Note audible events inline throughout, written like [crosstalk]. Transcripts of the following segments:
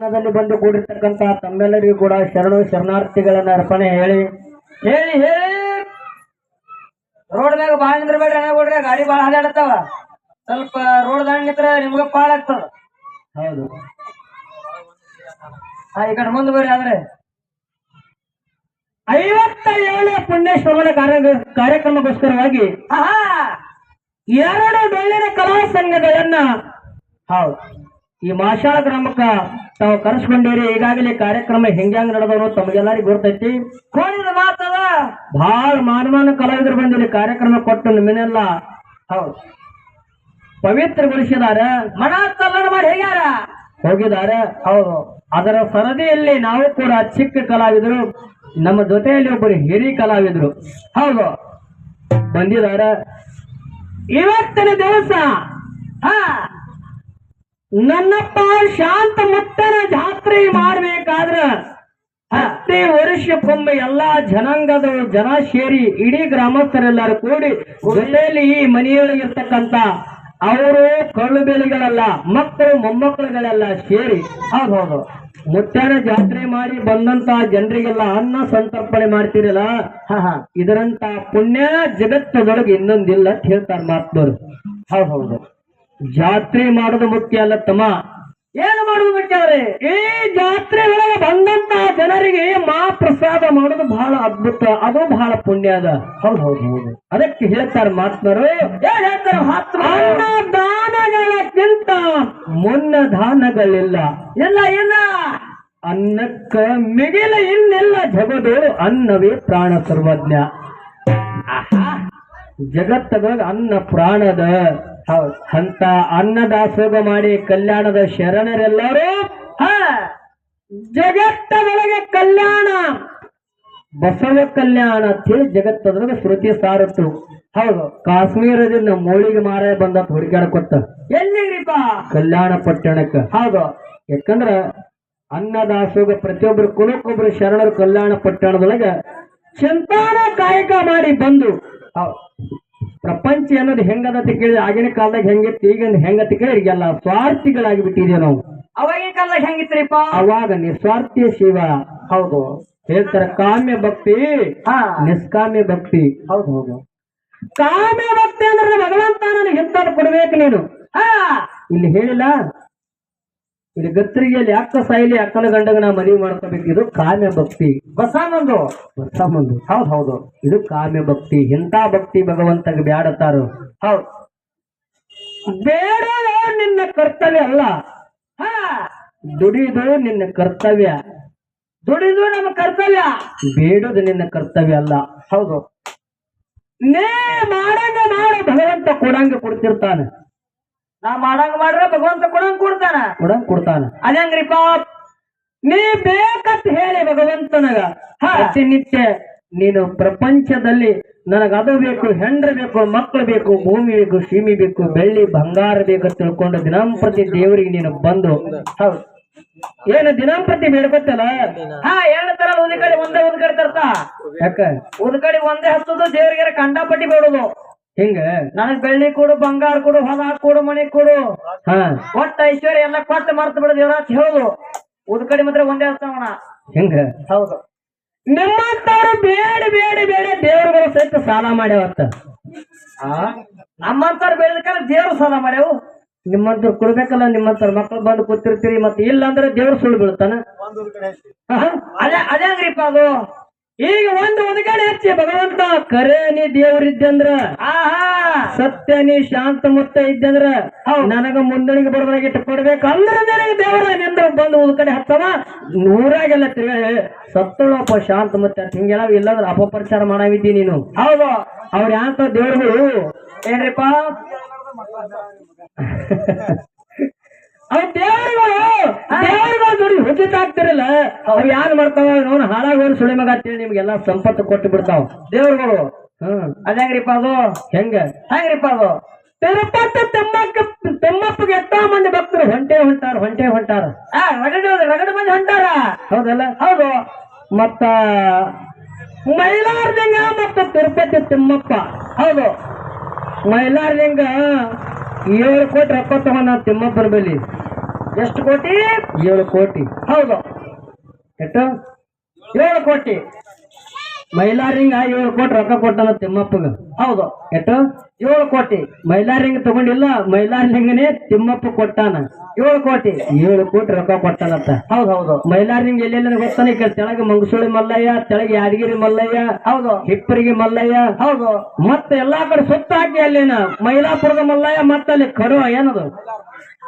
ಬಂದು ಕೂಡಿರ್ತಕ್ಕಂಥ ತಮ್ಮೆಲ್ಲರಿಗೂ ಕೂಡ ಶರಣು ಶರಣಾರ್ಥಿಗಳನ್ನ ಅರ್ಪಣೆ ಹೇಳಿ ಹೇಳಿ ಹೇಳಿ. ರೋಡ್ ಮ್ಯಾಗ ಬಾಳ ನಿಂದ್ರಬೇಡ್ರಿ ಹಣ ಕೊಡ್ರಿ ಗಾಡಿ ಬಾಳ ಹದಾಡತ್ತಾವ. ಸ್ವಲ್ಪ ರೋಡ್ ದಾಂಡ್ ನಿಂತ್ರ ನಿಮ್ಗ ಪಾಳ ಆಗ್ತದ. ಹೌದು. ಈ ಕಡೆ ಮುಂದೆ ಬರ್ರಿ ಆದ್ರೆ. ಐವತ್ತ ಏಳು ಪುಣ್ಯಶ್ರವಣ ಕಾರ್ಯ ಕಾರ್ಯಕ್ರಮಕ್ಕೋಸ್ಕರವಾಗಿ ಎರಡು ಬೆಳ್ಳಿನ ಕಲಾ ಸಂಘಗಳನ್ನ ಹೌದು. ಈ ಮಾಷಾಳ ಗ್ರಾಮಕ್ಕ ತಾವು ಕರೆಸ್ಕೊಂಡಿರಿ ಈಗಾಗಲೇ ಕಾರ್ಯಕ್ರಮ ಹೆಂಗ್ಯಾಂಗ್ ನಡೆದವರು ತಮಗೆಲ್ಲರಿಗೂ ಗೊತ್ತೈತಿ ಕೋಣಿದ ಮಾತದ? ಬಹಳ ಮಾನಮಾನ ಕಲಾವಿದರು ಬಂದಿಲ್ಲಿ ಕಾರ್ಯಕ್ರಮ ಕೊಟ್ಟು ನಿಮ್ಮನ್ನೆಲ್ಲ ಹೌದು. ಪವಿತ್ರಗೊಳಿಸಿದಾರ. ಮನ ತಲ್ಲಣ ಮಾಡಿ ಹೇಗ್ಯಾರ? ಹೋಗಿದ್ದಾರೆ ಹೌದು. ಅದರ ಸರದಿಯಲ್ಲಿ ನಾವು ಕೂಡ ಚಿಕ್ಕ ಕಲಾವಿದರು ನಮ್ಮ ಜೊತೆಯಲ್ಲಿ ಒಬ್ಬರು ಹಿರಿ ಕಲಾವಿದರು. ಹೌದು. ಬಂದಿದ್ದಾರೆ ಇವತ್ತಿನ ದಿವಸ? ಹಾ. ನನ್ನಪ್ಪ ಶಾಂತ ಮುತ್ತನ ಜಾತ್ರೆ ಮಾಡ್ಬೇಕಾದ್ರ ಹತ್ತೇ ವರ್ಷಕ್ಕೊಮ್ಮೆ ಎಲ್ಲಾ ಜನಾಂಗದವರು ಜನ ಸೇರಿ ಇಡೀ ಗ್ರಾಮಸ್ಥರೆಲ್ಲರೂ ಕೂಡಿ ಜೊತೆಯಲ್ಲಿ ಈ ಮನೆಯೊಳಗಿರ್ತಕ್ಕಂತ ಅವರು ಕಳ್ಳು ಬೆಲೆಗಳೆಲ್ಲ ಮಕ್ಕಳು ಮೊಮ್ಮಕ್ಕಳುಗಳೆಲ್ಲ ಸೇರಿ ಹೌದು ಮುತ್ತನ ಜಾತ್ರೆ ಮಾಡಿ ಬಂದಂತ ಜನರಿಗೆಲ್ಲ ಅನ್ನ ಸಂತರ್ಪಣೆ ಮಾಡ್ತಿರಲ್ಲ? ಹ ಹ. ಇದರಂತ ಪುಣ್ಯ ಜಗತ್ತದೊಳಗೆ ಇನ್ನೊಂದಿಲ್ಲ ಅಂತ ಹೇಳ್ತಾರೆ ಹೌದು ಹೌದು ಜಾತ್ರೆ ಮಾಡೋದು ಮುಖ್ಯ ಅಲ್ಲ ತಮ್ಮ. ಏನು ಮಾಡುದು ಮುಖ್ಯವ್ರಿ ಈ ಜಾತ್ರೆ ಒಳಗೆ ಬಂದಂತ ಜನರಿಗೆ ಮಾ ಪ್ರಸಾದ ಮಾಡೋದು ಬಹಳ ಅದ್ಭುತ ಅದು ಬಹಳ ಪುಣ್ಯ ಅದ. ಹೌದು ಹೌದು ಹೌದು. ಅದಕ್ಕೆ ಹೇಳ್ತಾರೆ ಅನ್ನ ದಾನಗಳಕ್ಕಿಂತ ಮುನ್ನ ದಾನಗಳಿಲ್ಲ. ಎಲ್ಲ ಎಲ್ಲ ಅನ್ನಕ್ಕ ಮಿಗಿಲ ಇನ್ನೆಲ್ಲ ಜಗದು ಅನ್ನವೇ ಪ್ರಾಣ ಸರ್ವಜ್ಞ. ಜಗತ್ತದಾಗ ಅನ್ನ ಪ್ರಾಣದ. ಹೌದು. ಅಂತ ಅನ್ನದಾಸೋಗ ಮಾಡಿ ಕಲ್ಯಾಣದ ಶರಣರೆಲ್ಲರೂ ಹಾ ಒಳಗೆ ಕಲ್ಯಾಣ. ಬಸವ ಕಲ್ಯಾಣ ಅಂತೇಳಿ ಜಗತ್ತದ್ರಾಗ ಶ್ರುತಿ ಸಾರತ್ತು ಹೌದು. ಕಾಶ್ಮೀರದಿಂದ ಮೋಳಿಗೆ ಮಾರ ಬಂದ ಹುಡುಕಾಡಕೊತ್ತ ಎಲ್ಲಿಗ್ರಿಪ್ಪ? ಕಲ್ಯಾಣ ಪಟ್ಟಣಕ್ಕೆ. ಹೌದು. ಯಾಕಂದ್ರ ಅನ್ನದಾಸೋಗ ಪ್ರತಿಯೊಬ್ಬರು ಕುಲಕ್ಕೊಬ್ರು ಶರಣರು ಕಲ್ಯಾಣ ಪಟ್ಟಣದೊಳಗೆ ಚಿಂತಾನ ಕಾಯಕ ಮಾಡಿ ಬಂದು. ಹೌದ್. ಪ್ರಪಂಚ ಅನ್ನೋದು ಹೆಂಗದತಿ ಕೇಳಿ ಆಗಿನ ಕಾಲದಾಗ ಹೆಂಗಿತ್ತು ಈಗ ಹೆಂಗತಿ ಕೇಳಿ ಈಗೆಲ್ಲ ಸ್ವಾರ್ಥಿಗಳಾಗಿ ಬಿಟ್ಟಿದೀವಿ ನಾವು. ಅವಾಗಿನ ಕಾಲದಾಗ ಹೆಂಗಿತ್ರಿಪ್ಪ ಅವಾಗ ನಿಸ್ವಾರ್ಥಿ ಶಿವ. ಹೌದು. ಹೇಳ್ತಾರೆ ಕಾಮ್ಯ ಭಕ್ತಿ ಹಾ. ನಿಷ್ಕಾಮ್ಯ ಭಕ್ತಿ. ಹೌದು. ಹೌದು. ಕಾಮ್ಯ ಭಕ್ತಿ ಅಂದ್ರೆ ಭಗವಂತ ನನಗೆ ಹೆಸರು ಕೊಡ್ಬೇಕು ನೀನು? ಹಾ. ಇಲ್ಲಿ ಹೇಳಿಲ್ಲ ಇಲ್ಲಿ ಗತ್ತರಿಗೆಯಲ್ಲಿ ಅಕ್ಕ ಸಾಯಿಲಿ ಅಕ್ಕನ ಗಂಡಗ ನಾ ಮನವಿ ಮಾಡ್ಕೋಬೇಕು. ಇದು ಕಾಮ್ಯ ಭಕ್ತಿ. ಬಸಾನಂದು ಬಸಾಮಂದು ಮುಂದು ಹೌದು ಹೌದು. ಇದು ಕಾಮ್ಯ ಭಕ್ತಿ. ಇಂಥ ಭಕ್ತಿ ಭಗವಂತಗೆ ಬ್ಯಾಡತಾರು ಹೌದು. ಬೇಡ ನಿನ್ನ ಕರ್ತವ್ಯ ಅಲ್ಲ. ಹಾ. ದುಡಿದು ನಿನ್ನ ಕರ್ತವ್ಯ. ದುಡಿದು ನಮ್ಮ ಕರ್ತವ್ಯ. ಬೇಡದು ನಿನ್ನ ಕರ್ತವ್ಯ ಅಲ್ಲ. ಹೌದು. ನೇ ಮಾಡಂಗ ಮಾಡ. ಭಗವಂತ ಕೊಡಂಗ ಕೊಡ್ತಿರ್ತಾನೆ. ನಾ ಮಾಡಂಗ ಮಾಡ್ರ ಭಗವಂತ ಕೊಡಂಗ್ ಕೊಡ್ತಾನ. ಕೊಡಂಗ ಕೊಡ್ತಾನ. ಅದಂಗ್ರಿಪ್ಪ ನೀ ಬೇಕಂತ ಹೇಳಿ ಭಗವಂತನಗ. ಪ್ರತಿನಿತ್ಯ ನೀನು ಪ್ರಪಂಚದಲ್ಲಿ ನನಗ ಅದು ಬೇಕು ಹೆಂಡ್ರ ಬೇಕು ಮಕ್ಕಳು ಬೇಕು ಭೂಮಿ ಬೇಕು ಸೀಮಿ ಬೇಕು ಬೆಳ್ಳಿ ಬಂಗಾರ ಬೇಕು ತಿಳ್ಕೊಂಡು ದಿನಂಪ್ರತಿ ದೇವರಿಗೆ ನೀನು ಬಂದು. ಹೌದು. ಏನು ದಿನಂಪ್ರತಿ ಬೇಡ್ಕೊತಲ್ಲ? ಹಾ ಎರಡು ತರ ಒಂದ್ ಕಡೆ ಒಂದೇ ಒಂದ್ ಕಡೆ ತರ್ತಾ. ಯಾಕ? ಒಂದ್ ಕಡೆ ಒಂದೇ ಹತ್ತದು ದೇವರಿಗೆ ಕಂಡಾಪಟ್ಟಿ ಬೇಡುದು. ಹಿಂಗ? ನನಗ್ ಬೆಳ್ಳಿ ಕೊಡು ಬಂಗಾರ ಕೊಡು ಹೊಲ ಕೊಡು ಮನೆ ಕೊಡು. ಹಾ. ಒಟ್ಟ ಐಶ್ವರ್ಯ ಎಲ್ಲ ಕೊಟ್ಟು ಮರ್ತು ಬಿಡು ದೇವ್ರ ಅಂತ ಹೇಳುದು ಒಂದ್ ಕಡೆ ಮಾತ್ರ ಒಂದೇ ಹತ್ತವಣ ಹಿಂಗ? ಹೌದು. ನಿಮ್ಮಂತವ್ರು ಬೇಡ ಬೇಡ ಬೇಡ ದೇವ್ರಗಳ ಸಹಿತ ಸಾಲ ಮಾಡ್ಯಾವತ್ತ. ನಮ್ಮಂತವ್ರು ಬೆಳೆದ ಕಾಲ ದೇವ್ರು ಸಾಲ ಮಾಡ್ಯಾವು. ನಿಮ್ಮಂತವ್ರು ಕೊಡ್ಬೇಕಲ್ಲ ನಿಮ್ಮಂತವ್ರ ಮಕ್ಕಳು ಬಂದು ಕೂತಿರ್ತೀರಿ ಮತ್ತೆ ಇಲ್ಲ ಅಂದ್ರೆ ದೇವ್ರ ಸುಳ್ಳು ಬೀಳ್ತಾನ? ಅದೇ ಅದೇ ಅಂಗ್ರಿಪ್ಪ ಅದು. ಈಗ ಒಂದು ಒಂದ್ಗಡೆ ಹಚ್ಚಿ ಭಗವಂತ ಕರೆ ನೀ ದೇವರಿದ್ದಂದ್ರ ಆಹಾ. ಸತ್ಯ ನೀ ಶಾಂತ ಮುತ್ತ ಇದ್ದಂದ್ರ ನನಗ ಮುಂದಣಿಗೆ ಬರ್ದಾಗ ಇಟ್ಟು ಕೊಡ್ಬೇಕು. ಅಂದ್ರೆ ನನಗೆ ದೇವರ ನಿಂದ ಬಂದು ಒಂದ್ ಕಡೆ ಹತ್ತವ. ನೂರಾಗೆಲ್ಲ ತಿರುಗ ಸತ್ತಳಪ್ಪ ಶಾಂತ ಮುತ್ತ ಹಿಂಗೆಲ್ಲ ಇಲ್ಲಾಂದ್ರೆ ಅಪಪ್ರಚಾರ ಮಾಡಾವಿದ್ದಿ ನೀನು. ಹೌದು. ಅವ್ರ ಯಾಂತ ದೇವ್ರುಗಳು ಏನ್ರಿಪ್ಪ? [laughs] ಅವ್ ದೇವ್ರಿಗೆ ನೋಡಿ ಹುಚ್ಚಿತ ಆಗ್ತಿರಲ್ಲ ಅವ್ ಯಾರು ಮಾಡ್ತಾವ ಅವನು ಹಾಳಾಗೋನ್ ಸುಳಿ ಮಗ ಅಂತೇಳಿ ನಿಮ್ಗೆಲ್ಲ ಸಂಪತ್ತು ಕೊಟ್ಟು ಬಿಡ್ತಾವ. ದೇವ್ರುಗಳು. ಹ್ಮ್. ಅದೇ ಹಂಗ್ರಿಪ್ಪ ಅದು? ಹೆಂಗ? ಹೆಂಗ್ರಿಪ್ಪ ಅದು? ತಿರುಪತಿ ತಿಮ್ಮಕ್ಕ ತಿಮ್ಮಪ್ಪಗೆ ಎಷ್ಟೋ ಮಂದಿ ಭಕ್ತರು ಹೊಂಟೆ ಹೊಂಟಾರ ಹೊಂಟೆ ಹೊಂಟಾರ. ಆ ರಗಡ ರಗಡ ಮಂದಿ ಹೊಂಟಾರ? ಹೌದಲ್ಲ? ಹೌದು. ಮತ್ತ ಮೈಲಾರಲಿಂಗ ಮತ್ತ ತಿರುಪತಿ ತಿಮ್ಮಪ್ಪ. ಹೌದು. ಮೈಲಾರಲಿಂಗ ಏಳು ಕೋಟಿ ರೊಕ್ಕ ತಗೊಂಡ ತಿಮ್ಮಪ್ಪನ ಬಳಿ. ಎಷ್ಟು ಕೋಟಿ? ಏಳು ಕೋಟಿ. ಹೌದು. ಎಷ್ಟು? ಏಳು ಕೋಟಿ. ಮೈಲಾರಿಂಗ್ ಏಳು ಕೋಟಿ ರೊಕ್ಕ ಕೊಟ್ಟನ ತಿಮ್ಮಪ್ಪಗ. ಹೌದು. ಎಷ್ಟು? ಏಳು ಕೋಟಿ. ಮೈಲಾರಿಂಗ್ ತಗೊಂಡಿಲ್ಲ ಮೈಲಾರಿಂಗನೇ ತಿಮ್ಮಪ್ಪ ಕೊಟ್ಟಾನ. ಏಳು ಕೋಟಿ. ಏಳು ಕೋಟಿ ರೊಕ್ಕ ಕೊಟ್ಟಾನಂತ. ಹೌದು ಹೌದು. ಮೈಲಾರಿಂಗ್ ಎಲ್ಲೆಲ್ಲ ಗೊತ್ತಾನ? ಈಗ ತೆಳಗ ಮಂಗಸೂಳಿ ಮಲ್ಲಯ್ಯ ತೆಳಗ ಯಾದಗಿರಿ ಮಲ್ಲಯ್ಯ ಹೌದು. ಹಿಪ್ಪರಿಗೆ ಮಲ್ಲಯ್ಯ. ಹೌದು. ಮತ್ತೆ ಎಲ್ಲಾ ಕಡೆ ಸುತ್ತ ಹಾಕಿ ಅಲ್ಲಿನ? ಮೈಲಾಪುರದ ಮಲ್ಲಯ್ಯ ಮತ್ತೆ ಅಲ್ಲಿ ಕರು ಏನದು?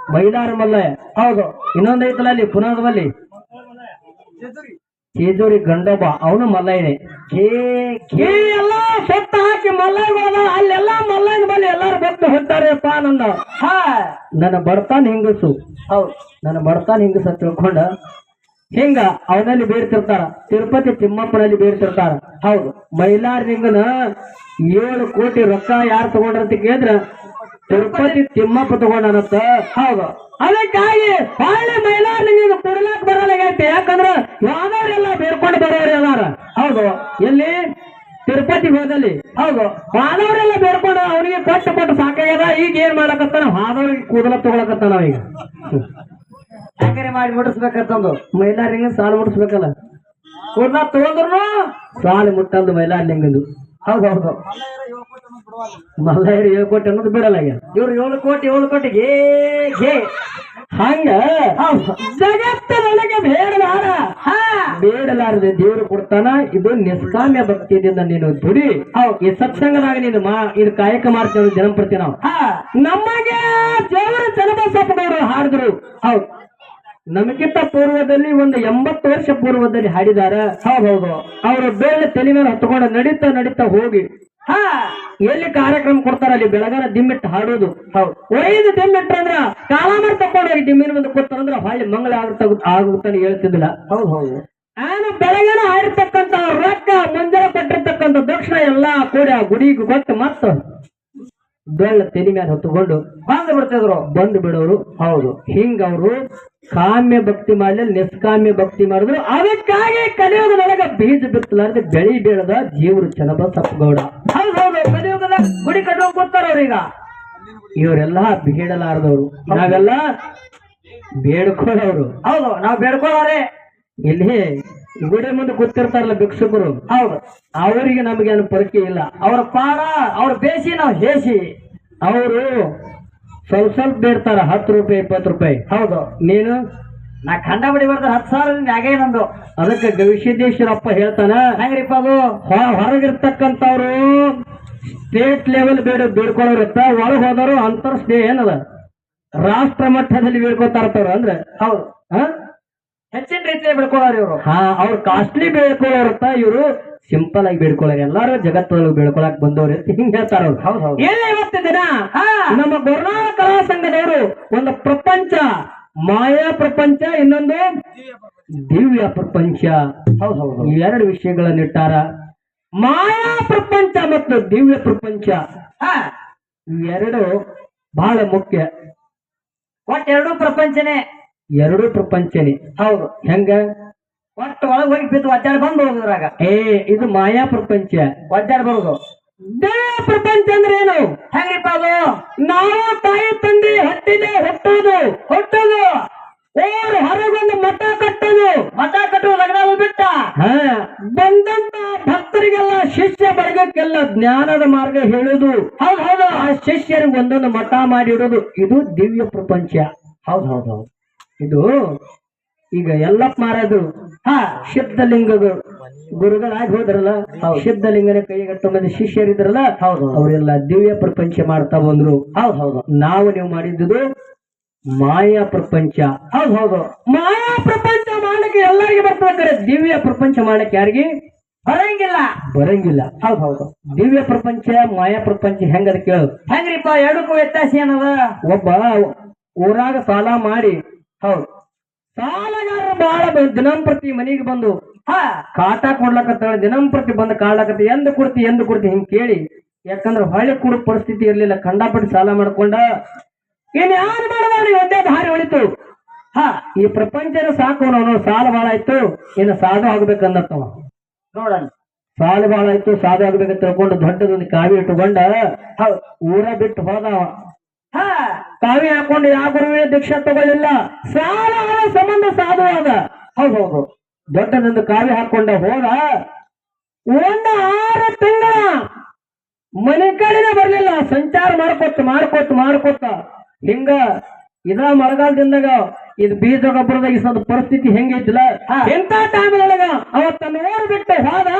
ಮೈಲಾರ ಮಲ್ಲಯ್ಯ ಹೌದು ಇನ್ನೊಂದ್ ಐತಲ್ಲ ಅಲ್ಲಿ ಪುನರ್ದಲ್ಲಿ ಚೇದೂರಿ ಗಂಡೊಬ್ಬ ಅವನು ಮಲ್ಲಯ್ಯನೇ. ಕೆ ಈ ಎಲ್ಲಾ ಸುತ್ತ ಹಾಕಿ ಮಲ್ಲಯ್ಯ ಅಲ್ಲೆಲ್ಲ ಮಲ್ಲಯ್ಯನ ಬಲ್ಲಿ ಎಲ್ಲಾರು ಬಂದು ಹೊತ್ತಾರೆ ನಂದ ಹಾ ನನ್ನ ಬಡತಾನ್ ಹಿಂಗಸು. ಹೌದು. ನನ್ನ ಬಡತಾನ್ ಹಿಂಗಸ ತಿಳ್ಕೊಂಡ ಹಿಂಗ ಅವನಲ್ಲಿ ಬೇಡ್ತಿರ್ತಾರ ತಿರುಪತಿ ತಿಮ್ಮಪ್ಪನಲ್ಲಿ ಬೇಡ್ತಿರ್ತಾರ ಹೌದು. ಮೈಲಾರಲಿಂಗನ ಏಳು ಕೋಟಿ ರೊಕ್ಕ ಯಾರು ತಗೊಂಡ್ರಂತ ಕೇಳಿದ್ರ ತಿರುಪತಿ ತಿಮ್ಮಪ್ಪ ತಗೊಂಡನಂತ ಹೌದು. ಅದಕ್ಕಾಗಿ ಬಾಳೆ ಮೈಲಾರಲಿಂಗ ಕೊಡ್ಲಾಕ್ ಬರಲಾಗೈತೆ ಯಾಕಂದ್ರ ಯಾವ್ದವ್ರೆಲ್ಲ ಬೇಡ್ಕೊಂಡು ಬರೋರು ಅದಾರ. ಹೌದು. ಎಲ್ಲಿ? ತಿರುಪತಿ ಹೋದಲ್ಲಿ. ಹೌದು. ಹಾದವ್ರೆಲ್ಲ ಬೇಡ್ಕೊಂಡು ಅವನಿಗೆ ಕೊಟ್ಟು ಕೊಟ್ಟು ಸಾಕಾಗ್ಯದ. ಈಗ ಏನ್ ಮಾಡಕತ್ತಾನ? ಹಾದವ್ರಿಗೆ ಕೂದಲ ತಗೊಳಕತ್ತಾನ ಈಗ ಹಂಗಾರೆ ಮಾಡಿ ಮುಟ್ಟಿಸ್ಬೇಕಂತಂದು. ಮೈಲಾರಿಂಗ ಸಾಲ ಮುಟ್ಟಿಸ್ಬೇಕಲ್ಲ. ಕೂದಲ ತಗೊಂಡ್ರು ಸಾಲ ಮುಟ್ಟಂದು ಮೈಲಾರ್ಲಿಂಗದು ಹೌದು ಹೌದು ಮಲ್ಲಾಯರು ಕೋಟಿ ಅನ್ನೋದು ಬಿಡಲ್ಲ ಈಗ ಇವ್ರು ಏಳು ಕೋಟಿ ಏಳು ಕೋಟಿ ಗೆ ಗೆ ಹಂಗ ಜಗತ್ತಿನೊಳಗೆ ಬೇಡಲಾರ. ಹಾ. ಬೇಡಲಾರದೆ ದೇವರು ಕೊಡ್ತಾನ? ಇದು ನಿಸ್ಕಾಮ್ಯ ಭಕ್ತಿಯಿಂದ ನೀನು ದುಡಿ. ಹೌ ಈ ಸತ್ಸಂಗದಾಗ ನೀನು ಮಾ ಇದು ಕಾಯಕ ಮಾಡ್ತೇವೆ ಜನಪ್ರತಿ ನಾವು. ಹಾ. ನಮಗೆ ದೇವರ ಜನಬಸಪ್ಪನವರು ಹಾಡಿದ್ರು. ಹೌದು. ನಮಗಿಂತ ಪೂರ್ವದಲ್ಲಿ ಒಂದು ಎಂಬತ್ತು ವರ್ಷ ಪೂರ್ವದಲ್ಲಿ ಹಾಡಿದಾರ ಹೌದೌದು. ಅವರು ಬೇಳೆ ತಲೆ ಮೇಲೆ ಹತ್ಕೊಂಡು ನಡೀತಾ ನಡೀತಾ ಹೋಗಿ ಹಾ ಎಲ್ಲಿ ಕಾರ್ಯಕ್ರಮ ಕೊಡ್ತಾರ ಅಲ್ಲಿ ಬೆಳಗಾನ ದಿಮ್ಮಿಟ್ಟು ಹಾಡೋದು. ಹೌದು. ಒಯ್ದು ದಿಮ್ಮಿಟ್ಟು ಅಂದ್ರ ಕಾಲಾಮರ್ ತಕೊಂಡು ಹೋಗಿ ದಿಮ್ಮಿನ ಮುಂದೆ ಕೂತಾರಂದ್ರ ಹೊಳ್ಳಿ ಮಂಗಳ ಆಗುತ್ತ ಆಗುತ್ತಾನೆ ಹೇಳ್ತಿದ್ದಿಲ್ಲ. ಹೌದು ಹೌದು. ನಾನು ಬೆಳಗಿನ ಹಾಡಿರ್ತಕ್ಕಂತ ರೊಕ್ಕ ಮುಂಜಾನೆ ಕೊಟ್ಟಿರ್ತಕ್ಕಂಥ ದಕ್ಷಿಣ ಎಲ್ಲಾ ಕೂಡಿ ಆ ಗುಡಿಗೆ ಕೊಟ್ಟು ಮತ್ತ ಬೆಳ್ಳ ತಲೆ ಮೇಲೆ ಹೊತ್ತುಕೊಂಡು ಬಂದು ಬಿಡ್ತಿದ್ರು. ಬಂದು ಬಿಡೋರು ಹೌದು. ಹಿಂಗ ಅವರು ಕಾಮ್ಯ ಭಕ್ತಿ ಮಾಡಲಿ ನಿಷ್ಕಾಮ್ಯ ಭಕ್ತಿ ಮಾಡಿದ್ರು. ಅದಕ್ಕಾಗಿ ಕಲಿಯೋದ್ರೊಳಗ ಬೀಜ ಬಿತ್ತಲಾರ್ದೆ ಬೆಳಿ ಬೀಳದ ಜೀವರು ಚೆನ್ನಬ ಸಪ್ಪಗೌಡ ಹೌದು ಹೌದು. ಕಲಿಯುಗದ ಗುಡಿ ಕಟ್ಟೋಗಿ ಕೂತಾರ ಅವ್ರೀಗ. ಇವರೆಲ್ಲ ಬೇಡಲಾರದವ್ರು. ನಾವೆಲ್ಲ ಬೇಡ್ಕೊಳ್ಳೋರು. ಹೌದು ನಾವು ಬೇಡ್ಕೊಳ್ಳಾರೆ. ಇಲ್ಲಿ ಗುಡಿ ಮುಂದೆ ಕೂತಿರ್ತಾರಲ್ಲ ಭಿಕ್ಷುಕರು? ಹೌದು. ಅವರಿಗೆ ನಮಗೇನು ಪರಿಚಯ ಇಲ್ಲ. ಅವ್ರ ಪಾಡ ಅವ್ರ ಬೇಸಿ ನಾವು ಹೇಸಿ ಅವರು ಸ್ವಲ್ಪ ಸ್ವಲ್ಪ ಬೇಡ್ತಾರ ಹತ್ತು ರೂಪಾಯಿ ಇಪ್ಪತ್ತು ರೂಪಾಯಿ. ಹೌದು. ನೀನು? ನಾ ಖಂಡ ಬಿಡಿ ಬರ್ತಾರೆ ಹತ್ತು ಸಾವಿರ ಆಗೇ ನಂದು. ಅದಕ್ಕೆ ಗವಿಸಿದ್ದೇಶ್ವರಪ್ಪ ಹೇಳ್ತಾನ ಹೆಂಗ್ರಿಪ್ಪ ಅದು ಹೊರಗಿರ್ತಕ್ಕಂಥವ್ರು ಸ್ಟೇಟ್ ಲೆವೆಲ್ ಬೇಡ ಬೇಡ್ಕೊಳ್ಳೋರು ಇರ್ತ ಒಳಗೆ ಹೋದವರು ಅಂತರ್ ಸ್ನೇಹ ಏನದ? ರಾಷ್ಟ್ರ ಮಟ್ಟದಲ್ಲಿ ಬೇಡ್ಕೊತಾ ಇರ್ತಾರ ಅಂದ್ರೆ ಹೌದು. ಹಾ ಹೆಚ್ಚಿನ ರೀತಿಯಲ್ಲಿ ಬೇಡ್ಕೊಳ್ಳೋರು ಇವರು. ಹಾ ಅವ್ರು ಕಾಸ್ಟ್ಲಿ ಬೇಡ್ಕೊಳ್ಳೋರು ಅಂತ ಇವರು ಸಿಂಪಲ್ ಆಗಿ ಬೇಡ್ಕೊಳ್ಳೋರು ಎಲ್ಲಾರು ಜಗತ್ತೊಳಗೆ ಬೇಡ್ಕೊಳಕ್ ಬಂದವ್ರು ಅಂತ ಹಿಂಗ್ ಹೇಳ್ತಾರ ಹೌದು ಹೌದು. ಏನ್ ಇವತ್ತು ದಿನ ಹಾ. ನಮ್ಮ ಗುರುನಾಳ ಕಲಾ ಸಂಘದವರು ಒಂದು ಪ್ರಪಂಚ ಮಾಯಾ ಪ್ರಪಂಚ ಇನ್ನೊಂದು ದಿವ್ಯ ಪ್ರಪಂಚ. ಹೌದು ಹೌದು ಈ ಎರಡು ವಿಷಯಗಳನ್ನು ಇಟ್ಟಾರ. ಮಾಯಾ ಪ್ರಪಂಚ ಮತ್ತು ದಿವ್ಯ ಪ್ರಪಂಚ. ಇವೆರಡು ಬಹಳ ಮುಖ್ಯ. ಒಟ್ಟು ಎರಡೂ ಪ್ರಪಂಚನೇ. ಎರಡು ಪ್ರಪಂಚನೇ. ಹೌದು. ಹೆಂಗ? ಒಟ್ಟು ಒಳಗ್ ಹೋಗಿ ಬಿದ್ದು ಒದ್ದಾಡಿ ಬಂದು ಹೋಗುದ್ರಾಗ. ಏ ಇದು ಮಾಯಾ ಪ್ರಪಂಚ. ಒದ್ದಾಡಿ ಬರುದು. ದಿವ್ಯ ಪ್ರಪಂಚ ಅಂದ್ರೆ ಏನು? ಹೆಂಗ್ರಿಪ್ಪ ಅದು ನಾವು ತಾಯಿ ತಂದೆ ಹತ್ತಿದೆ. ಹೊಟ್ಟೋದು ಹೊಟ್ಟೋದು ಓರ್ ಹೊರಗೊಂದು ಮಠ ಕಟ್ಟೋದು. ಮಠ ಕಟ್ಟುವ ಲಗ್ನ ಬಿಟ್ಟ. ಹಾ. ಬಂದಂತ ಭಕ್ತರಿಗೆಲ್ಲ ಶಿಷ್ಯ ವರ್ಗಕ್ಕೆಲ್ಲ ಜ್ಞಾನದ ಮಾರ್ಗ ಹೇಳುದು. ಹೌದು ಹೌದು. ಆ ಶಿಷ್ಯರಿಗೆ ಒಂದೊಂದು ಮಠ ಮಾಡಿಡೋದು. ಇದು ದಿವ್ಯ ಪ್ರಪಂಚ. ಹೌದು ಹೌದು ಹೌದು. ಇದು ಈಗ ಎಲ್ಲಪ್ಪ ಮಾರದು. ಹಾ ಶಬ್ದಲಿಂಗಗಳು ಗುರುಗಳಾಗಿ ಹೋದ್ರಲ್ಲ ಶಬ್ದಲಿಂಗನ ಕೈಗಟ್ಟ ಮಂದಿ ಶಿಷ್ಯರಿದ್ರಲ್ಲ ಹೌದು. ಅವರೆಲ್ಲ ದಿವ್ಯ ಪ್ರಪಂಚ ಮಾಡ್ತಾ ಬಂದ್ರು. ಹೌದು ಹೌದು. ನಾವು ನೀವು ಮಾಡಿದ್ದು ಮಾಯಾ ಪ್ರಪಂಚ. ಹೌದು ಹೌದು. ಮಾಯಾ ಪ್ರಪಂಚ ಮಾಡಕ್ಕೆ ಎಲ್ಲರಿಗೆ ಬರ್ತಾರೆ ದಿವ್ಯ ಪ್ರಪಂಚ ಮಾಡಕ್ಕೆ ಯಾರಿಗೆ? ಬರಂಗಿಲ್ಲ. ಬರಂಗಿಲ್ಲ. ಹೌದು ಹೌದು. ದಿವ್ಯ ಪ್ರಪಂಚ ಮಾಯಾ ಪ್ರಪಂಚ ಹೆಂಗದ ಕೇಳು. ಹೆಂಗ್ರಿಪ್ಪ ಎರಡಕ್ಕೂ ವ್ಯತ್ಯಾಸ ಏನದ? ಒಬ್ಬ ಊರಾಗ ಸಾಲ ಮಾಡಿ ಹೌದು. ಸಾಲಗಾರ ಬಹಳ ದಿನಂಪ್ರತಿ ಮನೆಗೆ ಬಂದು ಹಾ. ಕಾಟ ಕೊಡ್ಲಕತ್ತಾಳ ದಿನಂಪ್ರತಿ ಬಂದು ಕಾಡ್ಲಕತ್ತ ಎಂದು ಕೊಡ್ತಿ ಎಂದು ಕೊಡ್ತಿ ಹಿಂಗ್ ಕೇಳಿ ಯಾಕಂದ್ರೆ ಹೊಳೆ ಕೂಡ ಪರಿಸ್ಥಿತಿ ಇರ್ಲಿಲ್ಲ ಕಂಡಾಪಟ್ಟಿ ಸಾಲ ಮಾಡ್ಕೊಂಡ ಇನ್ ಯಾರು ಮಾಡಿದವನಿಗೆ ಒಂದೇ ದಾರಿ ಹೊಳಿತು. ಹಾ. ಈ ಪ್ರಪಂಚನ ಸಾಕು ಅವನು ಸಾಲ ಬಾಳ ಆಯ್ತು ಇನ್ನು ಸಾಧು ಆಗ್ಬೇಕಂದತ್ತವ ನೋಡಣ. ಸಾಲ ಬಾಳ ಆಯ್ತು ಸಾಧು ಆಗ್ಬೇಕಂತ ತಿಳ್ಕೊಂಡು ದೊಡ್ಡದೊಂದು ಕಾವಿ ಇಟ್ಟುಕೊಂಡ ಊರ ಬಿಟ್ಟು ಹೋದವ. ಕಾವಿ ಹಾಕೊಂಡು ಯಾವ ಗುರುವಿನ ದೀಕ್ಷಾ ತಗೊಳ್ಳಿಲ್ಲ. ಸಾಲ ಸಂಬಂಧ ಸಾಧುವಾದ ಹೌದು ಹೌದು. ದೊಡ್ಡದೊಂದು ಕಾವಿ ಹಾಕೊಂಡ ಹೋದ ಒಂದು ಆರು ತಿಂಗಳ ಮನೆ ಕಡೆನೇ ಬರ್ಲಿಲ್ಲ. ಸಂಚಾರ ಮಾಡ್ಕೊತ ಮಾಡ್ಕೊತ ಮಾಡ್ಕೊತ ಹಿಂಗ ಇದ ಮಳೆಗಾಲದಿಂದಾಗ ಇದು ಬೀಜ ಗೊಬ್ಬರದಾಗ ಈ ಸದ ಪರಿಸ್ಥಿತಿ ಹೆಂಗೈತಿಲ್ಲ ಎಂತ ಎಂತ ಟೈಮ್ನೊಳಗ ಅವತ್ತ ನೋಡ್ ಬಿಟ್ಟು ಹೋದ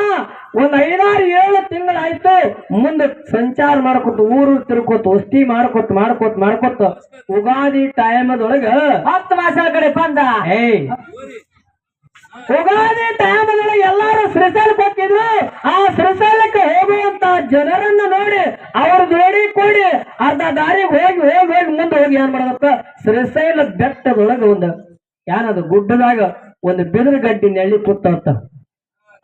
ಒಂದ್ ಐದಾರು ಏಳು ತಿಂಗಳಾಯ್ತು. ಮುಂದೆ ಸಂಚಾರ ಮಾಡ್ಕೊತ ಊರು ತಿರ್ಕೋತ ವಸ್ತಿ ಮಾಡ್ಕೊತ ಮಾಡ್ಕೊತ ಮಾಡ್ಕೊತ ಉಗಾದಿ ಟೈಮದೊಳಗ ಹತ್ತು ಮಾಸ ಕಡೆ ಬಂದ. ಏಯ್. ಉಗಾದಿ ಟೈಮದೊಳಗೆ ಎಲ್ಲಾರು ಶ್ರೀಶೈಲಕ್ಕೆ ಹೋಗಿದ್ರು ಆ ಶ್ರೀಶೈಲಕ್ಕೆ ಹೋಗುವಂತ ಜನರನ್ನ ನೋಡಿ ಅವ್ರ ಜೋಡಿ ಕೂಡಿ. ಅರ್ಧ ದಾರಿ ಹೋಗಿ ಹೋಗಿ ಹೋಗಿ ಮುಂದೆ ಹೋಗಿ ಏನ್ ಮಾಡದಪ್ಪ ಶ್ರೀಶೈಲ ಬೆಟ್ಟದೊಳಗ ಒಂದು ಏನದು ಗುಡ್ಡದಾಗ ಒಂದು ಬಿದಿರು ಗಡ್ಡಿ ನೆಳ್ಳಿ ಕೂತ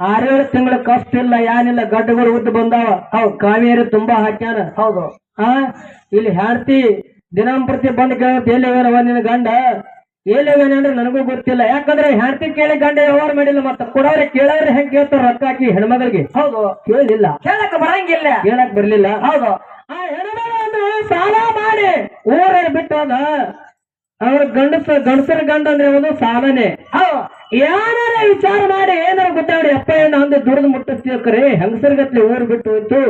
ಆರೇಳು ತಿಂಗಳ ಕಷ್ಟ ಇಲ್ಲ ಏನಿಲ್ಲ ಗಡ್ಡಗಳು ಉದ್ದು ಬಂದಾವ. ಹೌದು ಕಾವೇರಿ ತುಂಬಾ ಹಾಕ್ಯಾನ. ಹೌದು. ಆ ಇಲ್ಲಿ ಹೆಂಡತಿ ದಿನಂಪ್ರತಿ ಬಂದ್ ಕೇಳತ್ ಎಲ್ಲಿ ನಿನ್ನ ಗಂಡ? ಹೋಗ್ಯಾನ ಅಂದ್ರೆ ನನಗೂ ಗೊತ್ತಿಲ್ಲ. ಯಾಕಂದ್ರೆ ಹೆಂಡತಿ ಕೇಳಿ ಗಂಡ ವ್ಯವಹಾರ ಮಾಡಿಲ್ಲ ಮತ್ತ ಕೊಡವ್ರೆ ಕೇಳವ್ರೆ ಹೆಂಗ್ ಕೇಳ್ತಾರ ರೊಕ್ಕ ಹಾಕಿ ಹೆಣ್ಮಗಳಿಗೆ. ಹೌದು. ಕೇಳಿಲ್ಲ. ಕೇಳಕ್ ಬರಂಗಿಲ್ಲ. ಕೇಳಕ್ ಬರ್ಲಿಲ್ಲ. ಹೌದು. ಆ ಹೆಣ್ಮಗಳನ್ನು ಸಾಲ ಮಾಡಿ ಊರಲ್ಲಿ ಬಿಟ್ಟು ಹೋದ ಅವ್ರ ಗಂಡಸ ಗಂಡಸರ ಗಂಡ ಅಂದ್ರೆ ಒಂದು ಸಾಲನೆ. ಏನಾರ ವಿಚಾರ ಮಾಡಿ ಏನಾರ ಗೊತ್ತಾಡಿ ಅಪ್ಪ ಏನು ಅಂದ್ರೆ ದುಡ್ದು ಮುಟ್ಟಿಸ್ತೀವ್ರಿ ಹೆಂಗಸರ್ಗತ್ಲಿ ಊರು ಬಿಟ್ಟು ಹೋಯ್ತು.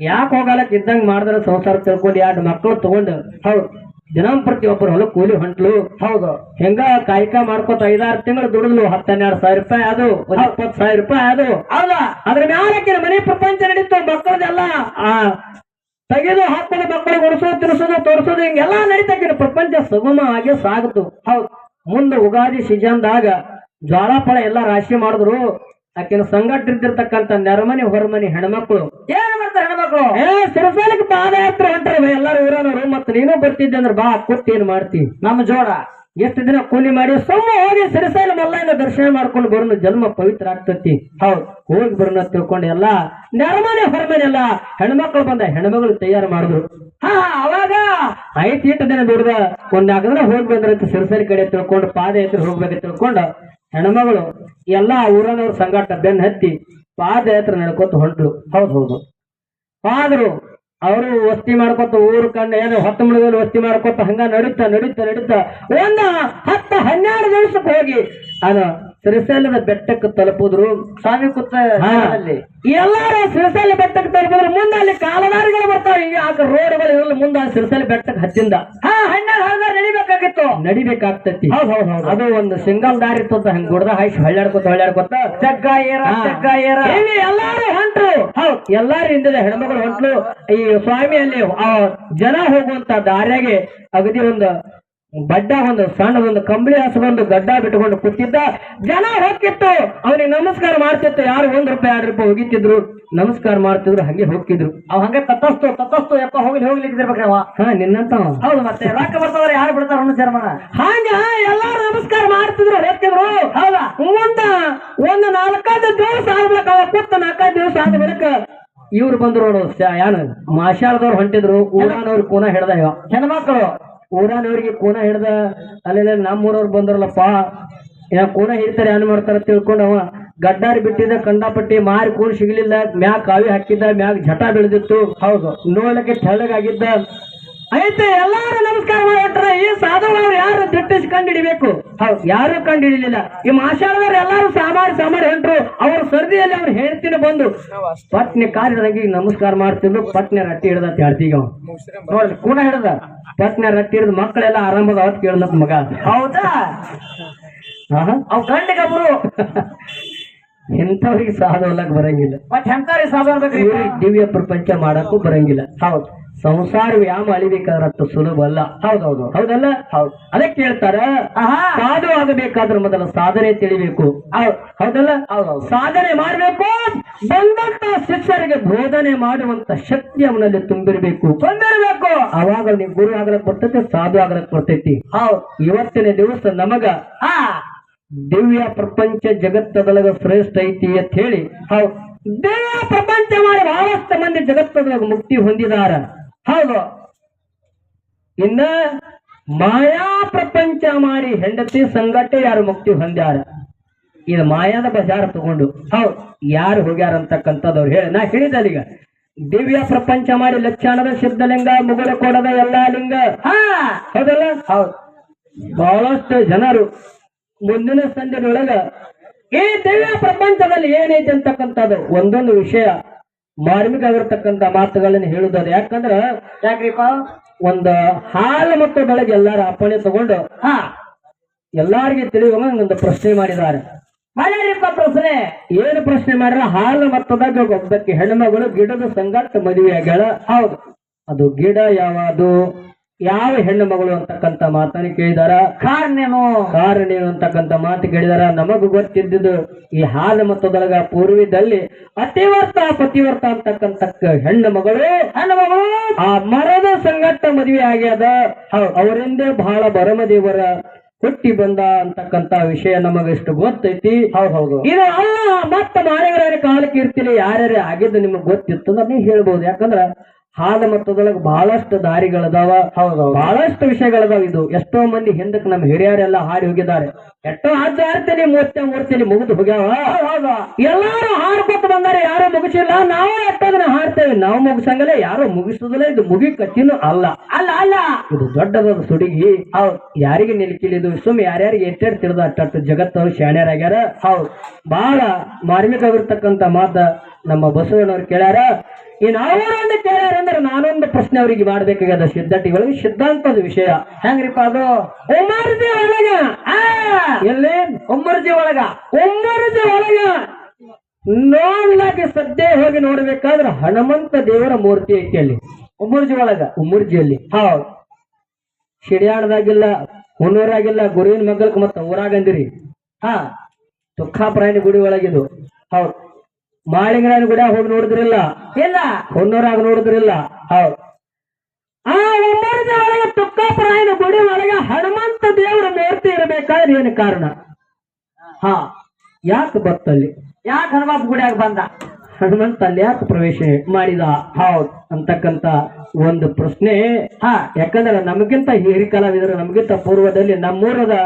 ಯಾಕೆ ಹೋಗಲಕ್ ಇದ್ದಂಗ್ ಮಾಡಿದ್ರೆ ಸಂಸಾರ ತಿಳ್ಕೊಂಡು ಎರಡು ಮಕ್ಕಳು ತಗೊಂಡು. ಹೌದು. ದಿನಂಪ್ರತಿ ಒಬ್ಬರು ಹೊಲ ಕೂಲಿ ಹೊಂಟ್ಲು. ಹೌದು. ಹೆಂಗ ಕಾಯ್ಕ ಮಾಡ್ಕೊತ ಐದಾರು ತಿಂಗಳು ದುಡಿದ್ಲು ಹತ್ತೆರಡು ಹನ್ನೆರಡು ಸಾವಿರ ರೂಪಾಯಿ ಅದು ಇಪ್ಪತ್ತು ಸಾವಿರ ರೂಪಾಯಿ ಅದು. ಹೌದಾ. ಅದ್ರ ಮ್ಯಾಲಕ್ಕಿನ ಮನೆ ಪ್ರಪಂಚ ನಡೀತು ಮಕ್ಕಳದೆಲ್ಲ ಆ ತೆಗೆದು ಹಾಕೋದು ಮಕ್ಕಳು ಉಡಿಸೋದು ತಿನ್ಸೋದು ತೋರಿಸೋದು ಹಿಂಗೆಲ್ಲ ನಡೀತಕ್ಕಿನ ಪ್ರಪಂಚ ಆಗಿ ಸಾಗುತ್ತು ಹೌದು. ಮುಂದೆ ಉಗಾದಿ ಸೀಸನ್ದಾಗ ಜ್ವಾಳ ಫಳ ಎಲ್ಲ ರಾಶಿ ಮಾಡಿದ್ರು. ಆಕಿನ ಸಂಘಟಿರ್ತಕ್ಕಂತ ನೆರಮನಿ ಹೊರಮನಿ ಹೆಣ್ಮಕ್ಳು. ಏನ್ ಮಾಡ್ತಾರೆ ಹೆಣ್ಮಕ್ಳು? ಏ ಸಿರಸಲಕ್ಕೆ ಪಾದಯಾತ್ರೆ ಹೊಂಟಾರ ಎಲ್ಲಾರು ಊರನವರು. ಮತ್ತ ನೀನು ಬರ್ತಿದ್ದೆ ಅಂದ್ರೆ ಬಾ ಕೂತ್ ಏನ್ ಮಾಡ್ತಿ? ನಮ್ಮ ಜೋಡ. ಎಷ್ಟು ದಿನ ಕೂಲಿ ಮಾಡಿ ಸುಮ್ಮ ಹೋಗಿ ಸಿರಿಸೈಲ ಮಲ್ಲಯ್ಯನ ದರ್ಶನ ಮಾಡ್ಕೊಂಡು ಬರೋಣ ಜನ್ಮ ಪವಿತ್ರ ಆಗ್ತತಿ. ಹೌದು. ಹೋಗಿ ಬರೋಣ ತಿಳ್ಕೊಂಡು ಎಲ್ಲ ನೆರಮನೆ ಹೊರಮನೆ ಎಲ್ಲ ಹೆಣ್ಮಕ್ಳು ಬಂದ ಹೆಣ್ಮಗಳು ತಯಾರು ಮಾಡಿದ್ರು. ಹಾ ಅವಾಗ? ಐತಿ ಇಟ್ಟು ದಿನ ದುಡ್ದ ಒಂದ್ ನಾಲ್ಕು ಅಂತ ಹೋಗಿ ಬಂದ್ರಂತ ಸಿರಿಸೈಲ ಕಡೆ ತಿಳ್ಕೊಂಡು ಪಾದಯಾತ್ರೆ ಹೋಗ್ಬೇಕು ತಿಳ್ಕೊಂಡು ಹೆಣ್ಮಗಳು, ಎಲ್ಲ ಊರನವ್ರ ಸಂಗಾಟ ಬೆನ್ನ ಹತ್ತಿ ಪಾದಯಾತ್ರೆ ನಡ್ಕೊತ ಹೊಂಟ್ರು. ಹೌದು ಹೌದು. ಆದ್ರು ಅವರು ವಸ್ತಿ ಮಾಡ್ಕೊತ ಊರು ಕಂಡು ಏನು ಹೊತ್ತು ಮುಳುಗಲು ವಸ್ತಿ ಮಾಡ್ಕೊತ ಹಂಗ ನಡೀತಾ ನಡೀತಾ ನಡೀತಾ ಒಂದ ಹತ್ತು ಹನ್ನೆರಡು ದಿವಸಕ್ಕೆ ಹೋಗಿ ಅದು ಶ್ರೀಶೈಲದ ಬೆಟ್ಟಕ್ಕೆ ತಲುಪಿದ್ರು. ಸ್ವಾಮಿ ಕುತ್ತಲ್ಲಿ. ಎಲ್ಲಾರು ಸಿರಿಸೈಲ ಬೆಟ್ಟಕ್ಕೆ ತಲುಪಿದ್ರು. ಮುಂದೆ ಅಲ್ಲಿ ಕಾಲದಾರಿಗಳು ಬರ್ತಾವ. ಈಗ ಆಗ ರೋಡ್ಗಳು ಇರಲ್ಲ ಮುಂದೆ ಆ ಶ್ರೀಶೈಲ ಬೆಟ್ಟಕ್ಕೆ ಹತ್ತಿಂದ. ಹಾ ಹಣ್ಣ ನಡಿಬೇಕಾಗಿತ್ತು. ನಡಿಬೇಕಾಗ್ತತಿ. ಹೌದ್ ಹೌದ್ ಹೌದು ಅದು ಒಂದು ಸಿಂಗಲ್ ದಾರಿ ಇರ್ತದ ಹಂಗ ಗುಡ್ದ ಹಾಯ್ಸಿ ಹಳ್ಳಾಡ್ಕೊತ ಹಳ್ಳಾಡ್ಕೊತ ಜಗ್ಗ ಏರ. ಜಗ್ಗ ಏರ. ಇಲ್ಲಿ ಎಲ್ಲಾರು ಹೊಂಟ್ರು. ಹೌದು. ಎಲ್ಲಾರು ಹಿಂದಿದ ಹೆಣ್ಮಗಳು ಹೊಂಟ್ಲು. ಈ ಸ್ವಾಮಿಯಲ್ಲಿ ಆ ಜನ ಹೋಗುವಂತ ದಾರಿಯಾಗೆ ಅಗದಿ ಒಂದು ಬಡ್ಡ ಒಂದು ಸಣ್ಣ ಒಂದು ಕಂಬಳಿ ಹಾಸ್ಕೊಂಡು ಗಡ್ಡ ಬಿಟ್ಟುಕೊಂಡು ಕೂತಿದ್ದ ಜನ ಹೋಗ್ತಿತ್ತು ಅವನಿಗೆ ನಮಸ್ಕಾರ ಮಾಡ್ತಿತ್ತು. ಯಾರು ಒಂದ್ ರೂಪಾಯಿ ಎರಡು ರೂಪಾಯಿ ಹೋಗಿತ್ತಿದ್ರು ನಮಸ್ಕಾರ ಮಾಡ್ತಿದ್ರು ಹಂಗೆ ಹೋಗ್ತಿದ್ರು. ಅವ್ ಹಂಗೆ ತತಸ್ತು ತತಸ್ತು ಯಪ್ಪ ಹೋಗ್ಲಿ ಹೋಗ್ಲಿಕ್ಕಿರ್ಬೇಕ್ರಿ ಅವ. ಹಾ ನಿನ್ನಂತ ಹೌದು ಮತ್ತೆ ರೊಕ್ಕ ಬರ್ತಾವ್ರ ಯಾರು ಬಿಡ್ತಾರ ಅನ್ನೋ ಶರ್ಮನ ಹಂಗ ಎಲ್ಲಾರು ನಮಸ್ಕಾರ ಮಾಡ್ತಿದ್ರು ಹೋಗ್ತಿದ್ರು ಹೌದಾ? ಮುಂದ ಒಂದು ನಾಲ್ಕೈದು ದಿವಸ ಆಗ್ಬೇಕು ಅವ ಕೂತ ನಾಲ್ಕೈದು ದಿವಸ ಆದ ಬಳಿಕ ಇವ್ರು ಬಂದ್ರು ನೋಡು ಮಾಶಾಲದವ್ರು ಹೊಂಟಿದ್ರು ಊರಾನವ್ರು ಕೂನ ಹಿಡ್ದ ಹೆಣ್ಮಕ್ಳು. ಊರಾನವ್ರಿಗೆ ಕೋಣ ಹಿಡ್ದ ಅಲ್ಲೆಲ್ಲ ನಮ್ಮೂರವ್ರು ಬಂದ್ರಲ್ಲಪ್ಪ ಏನ ಕೋಣ ಹಿಡ್ತಾರೆ ಏನ್ ಮಾಡ್ತಾರ ತಿಳ್ಕೊಂಡು ಅವ ಗಡ್ಡಾರಿ ಬಿಟ್ಟಿದ್ದ ಕಂಡಾಪಟ್ಟಿ ಮಾರಿ ಕೂನ್ ಸಿಗ್ಲಿಲ್ಲ ಮ್ಯಾಗ ಕಾವಿ ಹಾಕಿದ್ದ ಮ್ಯಾಗ ಜಟ ಬೆಳೆದಿತ್ತು. ಹೌದು. ನೋಡಕ್ಕೆ ತೆಳ್ಳಗಾಗಿದ್ದ. ಐತೆ ಎಲ್ಲಾರು ನಮಸ್ಕಾರ ಮಾಡ್ಬಿಟ್ರೆ ಈ ಸಾಧುಗಳವ್ರು ಯಾರು ದಿಟ್ಟಿಸಿ ಕಂಡು ಹಿಡಿಬೇಕು ಹೌದು ಯಾರು ಕಂಡು ಹಿಡಿಲಿಲ್ಲ ಈ ಮಾಶಾಳದವ್ರು ಎಲ್ಲಾರು ಸಾಮಾರಿ ಸಾಮಾರಿ ಹೊಂಟ್ರು ಅವ್ರ ಸರ್ದಿಯಲ್ಲಿ ಅವ್ರು ಹೇಳ್ತೀನಿ ಬಂದು ಪತ್ನಿ ಕಾರ್ಯದಂಗೆ ನಮಸ್ಕಾರ ಮಾಡ್ತಿದ್ರು ಪತ್ನಿ ರಟ್ಟಿ ಹಿಡ್ದ ಅಂತ ಹೇಳ್ತೀಗ ನೋಡ್ರಿ ಕೂಡ ಹಿಡ್ದ? ಪತ್ನಿ ರಟ್ಟಿ ಹಿಡಿದು ಮಕ್ಕಳೆಲ್ಲ ಆರಂಭದ ಅವತ್ ಕೇಳ್ದ ಮಗ. ಹೌದಾ. ಅವ್ ಗಂಡಿಗಬ್ರು ಎಂಥವ್ರಿಗೆ ಸಾಧು ಬರಂಗಿಲ್ಲ. ಮತ್ತೆ ಎಂತಾರಿ ಸಾಧು ಬೇಕ್ರಿ ದಿವ್ಯ ಪ್ರಪಂಚ ಮಾಡಕ್ಕೂ ಬರಂಗಿಲ್ಲ. ಹೌದು. ಸಂಸಾರ ವ್ಯಾಮ ಅಳಿಬೇಕಾದ್ರಷ್ಟು ಸುಲಭ ಅಲ್ಲ. ಹೌದೌದು. ಹೌದಲ್ಲ? ಹೌದು. ಅದಕ್ಕೆ ಹೇಳ್ತಾರ ಆಹಾ! ಸಾಧು ಆಗಬೇಕಾದ್ರೆ ಮೊದಲ ಸಾಧನೆ ತಿಳಿಬೇಕು. ಹೌದ್- ಹೌದಲ್ಲ? ಹೌದೌದು. ಸಾಧನೆ ಮಾಡಬೇಕು. ಬಂದಂತ ಶಿಷ್ಯರಿಗೆ ಬೋಧನೆ ಮಾಡುವಂತ ಶಕ್ತಿ ಅವನಲ್ಲಿ ತುಂಬಿರಬೇಕು. ತುಂಬಿರಬೇಕು. ಅವಾಗ ನೀವು ಗುರು ಆಗ್ಲಕ್ ಬರ್ತೈತಿ ಸಾಧು ಆಗ್ಲಕ್ ಬರ್ತೈತಿ. ಹೌದು. ಇವತ್ತಿನ ದಿವಸ ನಮಗ ಆ ದಿವ್ಯ ಪ್ರಪಂಚ ಜಗತ್ತದೊಳಗ ಶ್ರೇಷ್ಠ ಐತಿ ಅಂತ ಹೇಳಿ ಹೌದು. ದಿವ್ಯ ಪ್ರಪಂಚ ಮಾಡಿ ಬಹಳಷ್ಟು ಮಂದಿ ಜಗತ್ತದೊಳಗ ಮುಕ್ತಿ ಹೊಂದಿದಾರ. ಹೌದು. ಇನ್ನ ಮಾಯಾ ಪ್ರಪಂಚ ಮಾಡಿ ಹೆಂಡತಿ ಸಂಘಟ ಯಾರು ಮುಕ್ತಿ ಹೊಂದ್ಯಾರ? ಇದು ಮಾಯಾದ ಬಜಾರ ತಗೊಂಡು. ಹೌದು, ಯಾರು ಹೋಗ್ಯಾರ ಅಂತಕ್ಕಂಥದ್ದು ಅವ್ರು ಹೇಳಿ. ನಾ ಹೇಳಿದಲ್ಲ ಈಗ. ದಿವ್ಯ ಪ್ರಪಂಚ ಮಾಡಿ ಲಕ್ಷಣದ ಶಬ್ದಲಿಂಗ ಮುಗುಳ ಕೊಡದ ಎಲ್ಲಾ ಲಿಂಗ. ಹೌದಲ್ಲ? ಹೌದು. ಬಹಳಷ್ಟು ಜನರು ಮುಂದಿನ ಸಂಜೆಯೊಳಗ ಈ ದಿವ್ಯ ಪ್ರಪಂಚದಲ್ಲಿ ಏನೈತೆ ಅಂತಕ್ಕಂಥದ್ದು ಒಂದೊಂದು ವಿಷಯ ಮಾರ್ಮಿಕ ಆಗಿರ್ತಕ್ಕಂಥ ಮಾತುಗಳನ್ನು ಹೇಳುವುದು ಯಾಕಂದ್ರ ಯಾಕ್ರಿಪ ಒಂದು ಹಾಲು ಮತ್ತು ಬೆಳಗ್ಗೆ ಎಲ್ಲಾರ ಅಪ್ಪಣೆ ತಗೊಂಡು ಹಾ. ಎಲ್ಲಾರಿಗೆ ತಿಳಿಯುವಂಗ ಒಂದು ಪ್ರಶ್ನೆ ಮಾಡಿದ್ದಾರೆ. ಮಾಡ್ಯಾರಿಪ್ಪ ಪ್ರಶ್ನೆ? ಏನು ಪ್ರಶ್ನೆ ಮಾಡ್ರ? ಹಾಲು ಮತ್ತದಾಗ ಒಬ್ಬಕ್ಕೆ ಹೆಣ್ಮಗಳು ಗಿಡದ ಸಂಗಾತ ಮದುವೆ ಆಗ್ಯಾಳ ಹೌದು. ಅದು ಗಿಡ ಯಾವುದು? ಯಾವ ಹೆಣ್ಣು ಮಗಳು ಅಂತಕ್ಕಂತ ಮಾತನ್ನು ಕೇಳಿದಾರ? ಕಾರಣೇನು ಕಾರಣ ಏನು ಅಂತಕ್ಕಂಥ ಮಾತು ಕೇಳಿದಾರ? ನಮಗೂ ಗೊತ್ತಿದ್ದುದು ಈ ಹಾಲು ಮತ್ತದೊಳಗ ಪೂರ್ವದಲ್ಲಿ ಅತಿವರ್ತ ಪತಿವರ್ತ ಅಂತಕ್ಕಂತ ಹೆಣ್ಣು ಮಗಳು. ಹೆಣ್ಣು ಮಗಳು? ಆ ಮರದ ಸಂಗಟ ಮದುವೆ ಆಗ್ಯದ. ಅವರಿಂದೇ ಬಹಳ ಬರಮದೇವರ ಹುಟ್ಟಿ ಬಂದ ಅಂತಕ್ಕಂತ ವಿಷಯ ನಮಗಿಷ್ಟು ಗೊತ್ತೈತಿ. ಹೌದು ಹೌದು. ಇದು ಅಲ್ಲ ಮತ್ತ ಮಾಳಿಗರ ಕಾಲಕ್ಕೆ ಇರ್ತಿಲ್ಲ ಯಾರ್ಯಾರೇ ಆಗಿದ್ದು ನಿಮಗೆ ಗೊತ್ತಿತ್ತು ಅಂತ ನೀವು ಹೇಳ್ಬೋದು. ಯಾಕಂದ್ರ ಹಾಲು ಮತ್ತದೊಳಗೆ ಬಹಳಷ್ಟು ದಾರಿಗಳದಾವ. ಹೌದು ಬಹಳಷ್ಟು ವಿಷಯಗಳದಾವ ಇದು. ಎಷ್ಟೋ ಮಂದಿ ಹಿಂದಕ್ಕೆ ನಮ್ಮ ಹಿರಿಯರೆಲ್ಲ ಹಾಡಿ ಹೋಗಿದ್ದಾರೆ. ಎಷ್ಟೋ ಆಚಾರ್ತೇನೆ ಮೂರ್ತಿ ಮೂರ್ತಿಲಿ ಮುಗಿದು ಹೋಗ್ಯಾವ. ಎಲ್ಲಾರು ಕೊಟ್ಟು ಬಂದಾರೆ ಯಾರು ಮುಗಿಸಿಲ್ಲ. ನಾವು ಎಷ್ಟೋದನ್ನ ಹಾರ್ತೇವೆ. ನಾವು ಮುಗಿಸಂಗಲೇ ಯಾರು ಮುಗಿಸುದಿಲ್ಲ ಇದು ಮುಗಿ ಕಚ್ಚಿನೂ ಅಲ್ಲ. ಅಲ್ಲ ಅಲ್ಲ. ಇದು ದೊಡ್ಡದಾದ ಸುಡುಗಿ. ಹೌದ್. ಯಾರಿಗೆ ನಿಲ್ಕಿಲ್ಲ ಇದು? ಸುಮ್ ಯಾರ್ಯಾರಿಗೆ ಎಷ್ಟೆಡ್ ತಿಳಿದ ಅಟ್ಟಟ್ಟು ಜಗತ್ತವ್ರು ಶಾಣ್ಯರಾಗ್ಯಾರ ಹೌದ್. ಬಹಳ ಮಾರ್ಮಿಕವಾಗಿರ್ತಕ್ಕಂಥ ಮಾತ. ನಮ್ಮ ಬಸವಣ್ಣವ್ರು ಕೇಳ್ಯಾರ ಇನ್ ಅವರನ್ನು ಕೇಳ್ಯಾರ ಅಂದ್ರೆ ನಾನೊಂದು ಪ್ರಶ್ನೆ ಅವರಿಗೆ ಮಾಡ್ಬೇಕಾಗ್ಯದ ಸಿದ್ಧಟಿಗಳು ಸಿದ್ಧಾಂತದ ವಿಷಯ. ಹೆಂಗ್ರಿಪ್ಪ ಅದು? ಒಮ್ಮರ್ಜಿ ಒಳಗ. ಎಲ್ಲಿ? ಒಮ್ಮರ್ಜಿ ಒಳಗ. ಒಮ್ಮರ್ಜಿ ಒಳಗ. ನೋಡ್ಲಾಗಿ ಸದ್ಯ ಹೋಗಿ ನೋಡ್ಬೇಕಾದ್ರ ಹನುಮಂತ ದೇವರ ಮೂರ್ತಿ ಐತಿ ಅಲ್ಲಿ. ಒಮ್ಮರ್ಜಿ ಒಳಗ. ಉಮರ್ಜಿಯಲ್ಲಿ ಹೌದು. ಶಿಡ್ಯಾಣದಾಗಿಲ್ಲ ಹುನೂರಾಗಿಲ್ಲ ಗುರುವಿನ ಮಗಲ್ಕ್ ಮತ್ತ ಊರಾಗಂದಿರಿ ಹಾ ತುಕ್ಕಾಪ್ರಾಯಣ ಗುಡಿ ಒಳಗಿದು. ಹೌದ್. ಮಾಳಿಂಗರಾಯನ ಗುಡ ಹೋಗಿ ನೋಡಿದ್ರಿಲ್ಲ. ಇಲ್ಲ. ಹೊನ್ನೂರಾಗ ನೋಡಿದ್ರಿಲ್ಲ. ಹೌದ್. ಆ ಒಳಗೆ ತುಕ್ಕಾಪ್ರಾಯನ ಗುಡಿ ಒಳಗೆ ಹನುಮಂತ ದೇವರ ಮೂರ್ತಿ ಇರಬೇಕಾದ್ರೆ ಏನು ಕಾರಣ? ಹಾ ಯಾಕೆ ಬತ್ತಲ್ಲಿ ಯಾಕೆ ಹನುಮಂತ ಗುಡಿಯಾಗ ಬಂದ? ಹನುಮಂತ ಅಲ್ಲಿ ಯಾಕೆ ಪ್ರವೇಶ ಮಾಡಿದ? ಹೌದ್. ಅಂತಕ್ಕಂತ ಒಂದು ಪ್ರಶ್ನೆ. ಹಾ ಯಾಕಂದ್ರೆ ನಮಗಿಂತ ಹಿರಿ ಕಲಾವಿದರು ನಮಗಿಂತ ಪೂರ್ವದಲ್ಲಿ ನಮ್ಮೂರದ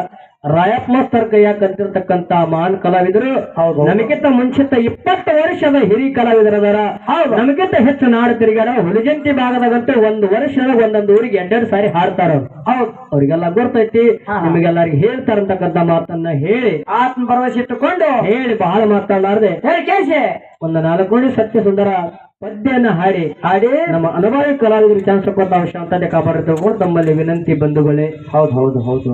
ರಾಯಪ್ಪ ಮಾಸ್ತರ್ ಅಂತಿರ್ತಕ್ಕಂತ ಮಹಾನ್ ಕಲಾವಿದರು ಹೌದು ನಮಗಿಂತ ಮುಂಚಿತ ಇಪ್ಪತ್ತು ವರ್ಷದ ಹಿರಿ ಕಲಾವಿದರದಾರ ಹೌದು. ನಮಗಿಂತ ಹೆಚ್ಚು ನಾಡು ತಿರುಗಾಡ ಹುಲಿಜಂತಿ ಭಾಗದಾಗಂತೂ ಒಂದು ವರ್ಷದಾಗ ಒಂದೊಂದು ಊರಿಗೆ ಎರಡೆರಡು ಸಾರಿ ಹಾಡ್ತಾರ. ಹೌದು. ಅವ್ರಿಗೆಲ್ಲ ಗೊತ್ತೈತಿ ನಿಮಗೆಲ್ಲರಿಗೆ ಹೇಳ್ತಾರಂತಕ್ಕಂತ ಮಾತನ್ನ ಹೇಳಿ. ಆತ್ಮ ಭರವಸೆ ಇಟ್ಟುಕೊಂಡು ಹೇಳಿ ಬಹಳ ಮಾತಾಡಲಾರ್ದೆ. ಒಂದು ನಾಲ್ಕು ಸತ್ಯ ಸುಂದರ ಪದ್ಯನ ಹಾಡಿ ಹಾಡಿ ನಮ್ಮ ಅನುಭವಿ ಕಲಾವಿದರಿಗೆ ಚಾನ್ಸ್ ಕೊಟ್ಟ ಅವಶ್ಯ ಅಂತದೇ ಕಾಪಾಡಿದ್ರು ತಮ್ಮಲ್ಲಿ ವಿನಂತಿ ಬಂಧುಗಳೇ. ಹೌದು ಹೌದು ಹೌದು.